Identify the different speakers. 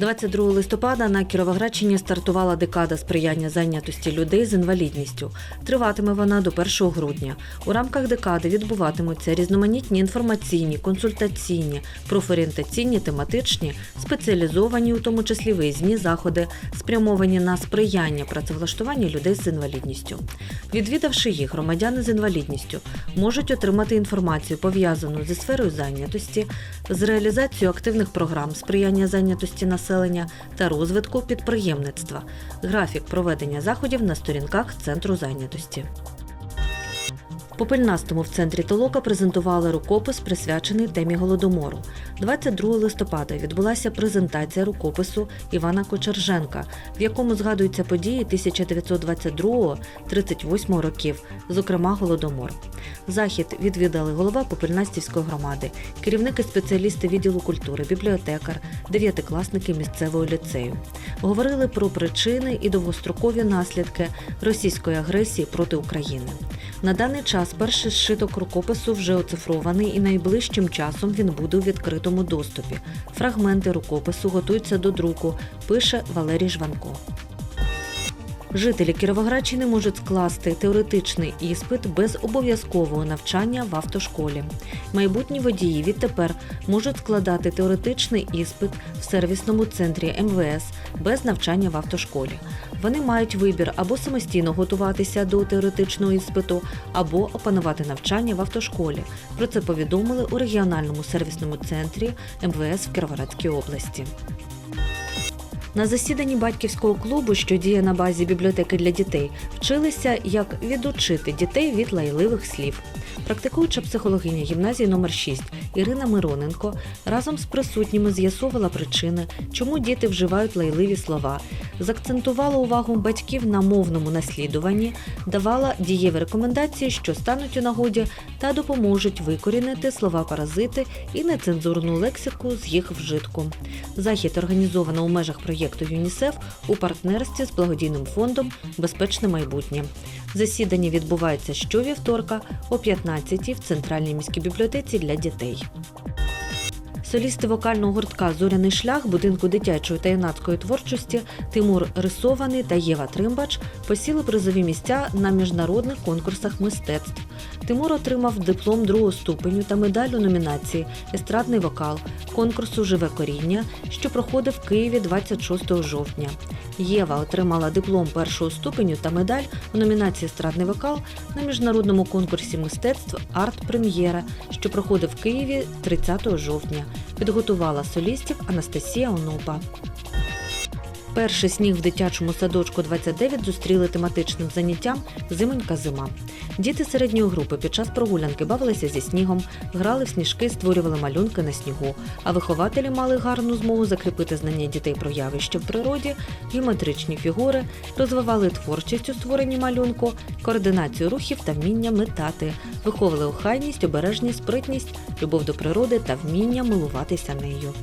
Speaker 1: 22 листопада на Кіровоградщині стартувала декада сприяння зайнятості людей з інвалідністю. Триватиме вона до 1 грудня. У рамках декади відбуватимуться різноманітні інформаційні, консультаційні, профорієнтаційні, тематичні, спеціалізовані, у тому числі виїзні заходи, спрямовані на сприяння працевлаштуванню людей з інвалідністю. Відвідавши їх, громадяни з інвалідністю можуть отримати інформацію пов'язану зі сферою зайнятості, з реалізацією активних програм сприяння зайнятості населення та розвитку підприємництва. Графік проведення заходів на сторінках центру зайнятості. Попельнастому в центрі Толока презентували рукопис, присвячений темі голодомору. 22 листопада відбулася презентація рукопису Івана Кочерженка, в якому згадуються події 1922-38 років, зокрема голодомор. Захід відвідали голова Попельнастівської громади, керівники спеціалісти відділу культури, бібліотекар, дев'ятикласники місцевого ліцею. Говорили про причини і довгострокові наслідки російської агресії проти України. На даний час перший зшиток рукопису вже оцифрований і найближчим часом він буде у відкритому доступі. Фрагменти рукопису готуються до друку, пише Валерій Жванко. Жителі Кіровоградщини можуть скласти теоретичний іспит без обов'язкового навчання в автошколі. Майбутні водії відтепер можуть складати теоретичний іспит в сервісному центрі МВС без навчання в автошколі. Вони мають вибір або самостійно готуватися до теоретичного іспиту, або опанувати навчання в автошколі. Про це повідомили у регіональному сервісному центрі МВС в Кіровоградській області. На засіданні батьківського клубу, що діє на базі бібліотеки для дітей, вчилися, як відучити дітей від лайливих слів. Практикуюча психологиня гімназії номер 6 Ірина Мироненко разом з присутніми з'ясовувала причини, чому діти вживають лайливі слова, закцентувала увагу батьків на мовному наслідуванні, давала дієві рекомендації, що стануть у нагоді та допоможуть викорінити слова паразити і нецензурну лексику з їх вжитку. Захід організовано у межах проєкту ЮНІСЕФ у партнерстві з благодійним фондом Безпечне майбутнє. Засідання відбувається щовівторка о 15 в центральній міській бібліотеці для дітей. Солісти вокального гуртка Зоряний шлях будинку дитячої та юнацької творчості Тимур Рисований та Єва Тримбач посіли призові місця на міжнародних конкурсах мистецтв. Тимур отримав диплом другого ступеню та медаль у номінації Естрадний вокал конкурсу Живе коріння, що проходив в Києві 26 жовтня. Єва отримала диплом першого ступеню та медаль у номінації Естрадний вокал на міжнародному конкурсі мистецтв Арт Прем'єра, що проходив в Києві 30 жовтня. Підготувала солістів Анастасія Онопа. Перший сніг в дитячому садочку 29 зустріли тематичним заняттям Зимонька зима. Діти середньої групи під час прогулянки бавилися зі снігом, грали в сніжки, створювали малюнки на снігу. А вихователі мали гарну змогу закріпити знання дітей про явища в природі, геометричні фігури, розвивали творчість у створенні малюнку, координацію рухів та вміння метати, виховували охайність, обережність, спритність, любов до природи та вміння милуватися нею.